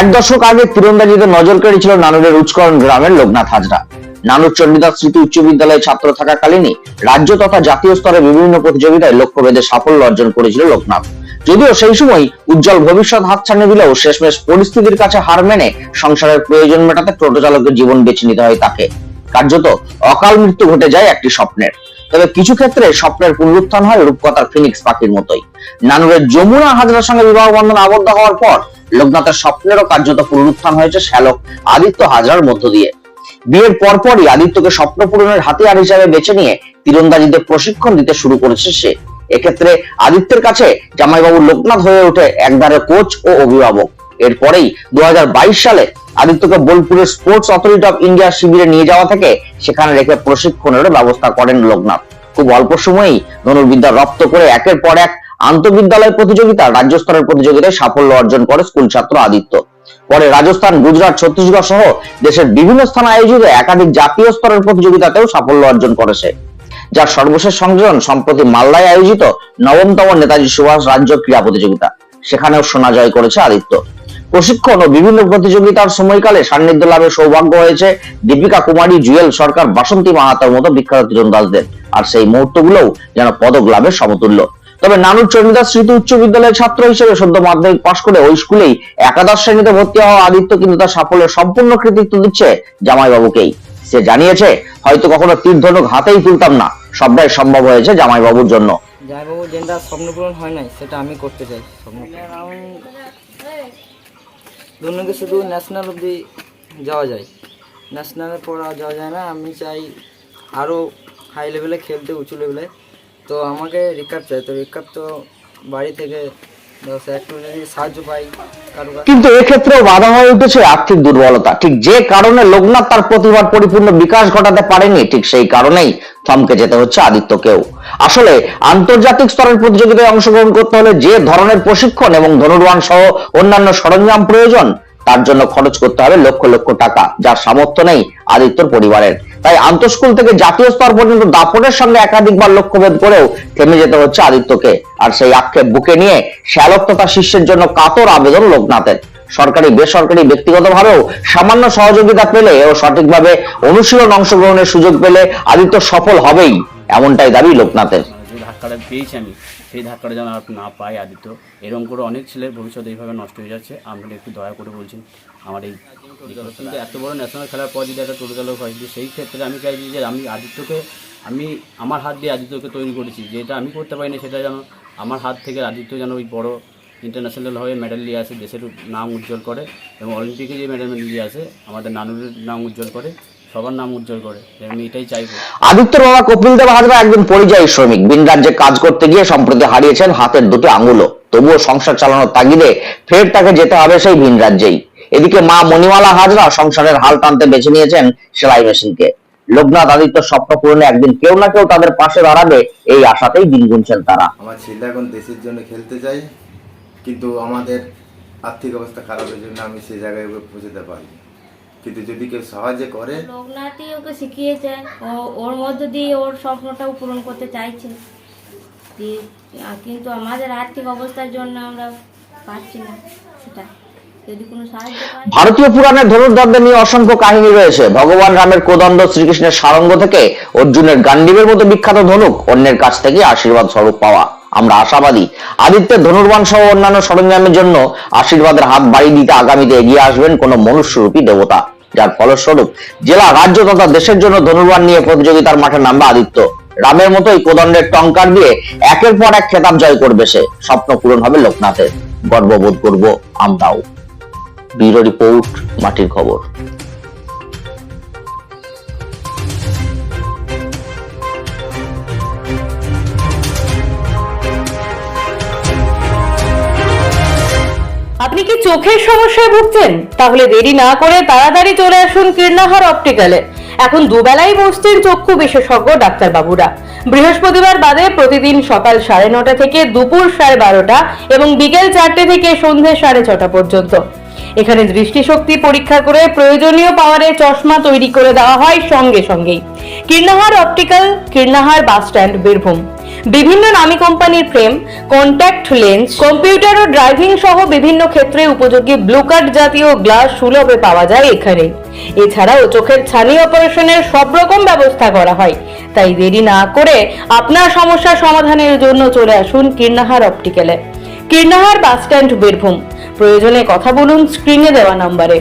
এক দশক আগে তীরন্দাজিতে নজর কেড়েছিল নানুরের উচ্চকরণ গ্রামের লোকনাথ হাজরা। নানুর চণ্ডীদাস স্মৃতি উচ্চ বিদ্যালয়ে ছাত্র থাকাকালীনই রাজ্য তথা জাতীয় স্তরে বিভিন্ন প্রতিযোগিতায় লক্ষ্যভেদে সাফল্য অর্জন করেছিল লোকনাথ। যদিও সেই সময় উজ্জ্বল ভবিষ্যৎ হাতছানি দিলেও শেষমেশ পরিস্থিতির কাছে হার মেনে সংসারের প্রয়োজন মেটাতে টোটো চালকের জীবন বেছে নিতে হয় তাকে। কার্যত অকাল মৃত্যু ঘটে যায় একটি স্বপ্নের। তবে কিছু ক্ষেত্রে স্বপ্নের পুনরুত্থান হয় রূপকথার ফিনিক্স পাখির মতোই। নানুরের যমুনা হাজরার সঙ্গে বিবাহ বন্ধন আবদ্ধ হওয়ার পর লোকনাথের স্বপ্নেরও কার্যত পুনরুত্থান হয়েছে শ্যালক আদিত্য হাজরার মধ্য দিয়ে। বিয়ের পরপরই আদিত্যকে স্বপ্ন পূরণের হাতিয়ার হিসাবে বেছে নিয়ে তীরন্দাজিতে প্রশিক্ষণ দিতে শুরু করেছে সে। এক্ষেত্রে আদিত্যের কাছে জামাইবাবু লোকনাথ হয়ে ওঠে একবারে কোচ ও অভিভাবক। এরপরেই দু হাজার বাইশ সালে আদিত্যকে বোলপুরের স্পোর্টস অথরিটি অফ ইন্ডিয়া শিবিরে নিয়ে যাওয়া থেকে সেখানে রেখে প্রশিক্ষণের ব্যবস্থা করেন লোকনাথ। খুব অল্প সময়েই ধনুর্বিদ্যা রপ্ত করে একের পর এক আন্তঃবিদ্যালয় প্রতিযোগিতা রাজ্য স্তরের প্রতিযোগিতায় সাফল্য অর্জন করে স্কুল ছাত্র আদিত্য। পরে রাজস্থান, গুজরাট, ছত্তিশগড় সহ দেশের বিভিন্ন স্থানে আয়োজিত একাধিক জাতীয় স্তরের প্রতিযোগিতাতেও সাফল্য অর্জন করেছে। যার সর্বশেষ সংযোজন সম্প্রতি মাল্লায় আয়োজিত নবমতম নেতাজি সুভাষ রাজ্য ক্রীড়া প্রতিযোগিতা। সেখানেও সোনা জয় করেছে আদিত্য। প্রশিক্ষণ ও বিভিন্ন প্রতিযোগিতার সময়কালে সান্নিধ্য লাভের সৌভাগ্য হয়েছে দীপিকা কুমারী, জুয়েল সরকার, বাসন্তী মাহাতার মতো বিখ্যাত তীরন্দাজদের। আর সেই মুহূর্তগুলোও যেন পদক লাভের সমতুল্য। তবে নানুর চন্দ্রদাস স্মৃতি উচ্চ বিদ্যালয়ের ছাত্র হিসেবে সদ্য মাধ্যমিক পাশ করে ওই স্কুলেই একাদশ শ্রেণীতে ভর্তি হওয়া আদিত্য কিন্তু তার সাফল্যের সম্পূর্ণ কৃতিত্ব দিচ্ছে জামাইবাবুকেই। সে জানিয়েছে, হয়তো কখনো তীর ধনুক হাতেই তুলতাম না, সবটাই সম্ভব হয়েছে জামাইবাবুর জন্য। জামাইবাবু যেটা স্বপ্ন পূরণ হয় নাই, সেটা আমি করতে চাই শুধু ন্যাশনাল যাওয়া যায়। ন্যাশনালে পড়া যাওয়া যায় না, আমি চাই আরও হাই লেভেলে খেলতে, উঁচু লেভেলে তো আমাকে রিকাপ চাই। তো রিকাপ তো বাড়ি থেকে কিন্তু এক্ষেত্রেও বাধা হয়ে উঠেছে আর্থিক দুর্বলতা। ঠিক যে কারণে লোকনাথ তার প্রতিভার পরিপূর্ণ বিকাশ ঘটাতে পারেনি, ঠিক সেই কারণেই থমকে যেতে হচ্ছে আদিত্যকেও। আসলে আন্তর্জাতিক স্তরের প্রতিযোগিতায় অংশগ্রহণ করতে হলে যে ধরনের প্রশিক্ষণ এবং ধনুর্বান সহ অন্যান্য সরঞ্জাম প্রয়োজন, তার জন্য খরচ করতে হবে লক্ষ লক্ষ টাকা, যার সামর্থ্য নেই আদিত্যর পরিবারের। তাই আন্তঃস্কুল থেকে জাতীয় স্তর পর্যন্ত দাপটের সঙ্গে একাধিকবার লক্ষ্যভেদ করেও থেমে যেতে হচ্ছে আদিত্যকে। আর সেই আক্ষেপ বুকে নিয়ে শ্যালক তথা শিষ্যের জন্য কাতর আবেদন লোকনাথের। সরকারি, বেসরকারি, ব্যক্তিগতভাবেও সামান্য সহযোগিতা পেলে ও সঠিকভাবে অনুশীলন অংশগ্রহণের সুযোগ পেলে আদিত্য সফল হবেই, এমনটাই দাবি লোকনাথের। ধাক্কাটা পেয়েছি আমি, সেই ধাক্কাটা যেন আর না পাই আদিত্য। এরকম করে অনেক ছেলের ভবিষ্যৎ এইভাবে নষ্ট হয়ে যাচ্ছে। আপনারা একটু দয়া করে বলছেন আমার এই কিন্তু এত বড় ন্যাশনাল খেলার পর যদি একটা টোটো হয় যে সেই ক্ষেত্রে আমি চাইছি যে আমি আদিত্যকে, আমি আমার হাত দিয়ে আদিত্যকে তৈরি করেছি। যেটা আমি করতে পারি না সেটা যেন আমার হাত থেকে আদিত্য যেন ওই বড় ইন্টারন্যাশনাল হয়ে মেডেল নিয়ে আসে, দেশের নাম উজ্জ্বল করে এবং অলিম্পিকে যে মেডেল নিয়ে আসে, আমাদের নানুরের নাম উজ্জ্বল করে, সবার নাম উজ্জ্বল করে। আমি এটাই চাইব। আদিত্যর বাবা কপিল দেব একজন পরিযায়ী শ্রমিক। ভিন রাজ্যে কাজ করতে গিয়ে সম্প্রতি হারিয়েছেন হাতের দুটি আঙুলও। তবুও সংসার চালানোর তাগিদে ফের তাকে যেতে হবে সেই ভিন রাজ্যেই। এদিকে মা মণিমালা হাজরা সংসারের হাল টানতে বেছে নিয়েছেন সেলাই মেশিনকে। লোকনাথ আদিত্য স্বপ্ন পূরণে একদিন কেউ না কেউ তাদের পাশে দাঁড়াবে এই আশাতেই দিন গুনছেন তারা। আমার ছেলে এখন দেশের জন্য খেলতে চাই কিন্তু আমাদের আর্থিক অবস্থা খারাপের জন্য আমি সেই জায়গায় ওকে পৌঁছতে পারি কিন্তু যদি কেউ সাহায্য করে লোকনাথই ওকে শিখিয়েছে ও ওর মধ্য দিয়ে ওর স্বপ্নটাও পূরণ করতে চাইছে। কিন্তু আমাদের আর্থিক অবস্থার জন্য আমরা পাচ্ছি না সেটা। ভারতীয় পুরাণের ধনুর্ধরদের নিয়ে অসংখ্য কাহিনী রয়েছে। ভগবান রামের কোদণ্ড শ্রীকৃষ্ণের সারঙ্গ থেকে অর্জুনের গান্ডীবের মতো বিখ্যাত ধনুক অন্যের কাছ থেকে আশীর্বাদ স্বরূপ পাওয়া। আমরা আশাবাদী। আদিত্যের ধনুর্বান সহ অন্যান্য সরঞ্জামের জন্য আশীর্বাদের হাত বাড়ি দিতে আগামীতে এগিয়ে আসবেন কোন মনুষ্যরূপী দেবতা। যার ফলস্বরূপ জেলা, রাজ্য তথা দেশের জন্য ধনুর্বান নিয়ে প্রতিযোগিতার মাঠে নামবে আদিত্য। রামের মতোই কোদণ্ডের টঙ্কার দিয়ে একের পর এক খেতাব জয় করবে সে। স্বপ্ন পূরণ হবে লোকনাথের। গর্ববোধ করব আমরাও। ব্যুরো রিপোর্ট, মাটির খবর। আপনি কি চোখের সমস্যায় ভুগছেন? তাহলে দেরি না করে তাড়াতাড়ি চলে আসুন কীর্ণাহার অপটিক্যালে। এখন দুবেলাই বসছেন চক্ষু বিশেষজ্ঞ ডাক্তার বাবুরা বৃহস্পতিবার বাদে প্রতিদিন সকাল সাড়ে নটা থেকে দুপুর সাড়ে বারোটা এবং বিকেল চারটে থেকে সন্ধে সাড়ে ছটা পর্যন্ত। এখানে দৃষ্টিশক্তি পরীক্ষা করে প্রয়োজনীয় পাওয়ারের চশমা তৈরি করে দেওয়া হয় সঙ্গে সঙ্গেই। Kirnahar optical Kirnahar bus stand Birbhum. বিভিন্ন নামি কোম্পানির ফ্রেম কন্ট্যাক্ট লেন্স কম্পিউটার ও ড্রাইভিং সহ বিভিন্ন ক্ষেত্রে উপযোগী ব্লু কার্ড জাতীয় গ্লাস সুলভে পাওয়া যায় এখানে। এছাড়াও চোখের ছানি অপারেশনের সব রকম ব্যবস্থা করা হয়। তাই দেরি না করে আপনার সমস্যার সমাধানের জন্য চলে আসুন কীর্ণাহার অপটিক্যালে কীর্ণাহার বাস স্ট্যান্ড বীরভূম। প্রয়োজনে কথা বলুন স্ক্রিনে দেওয়া নম্বরে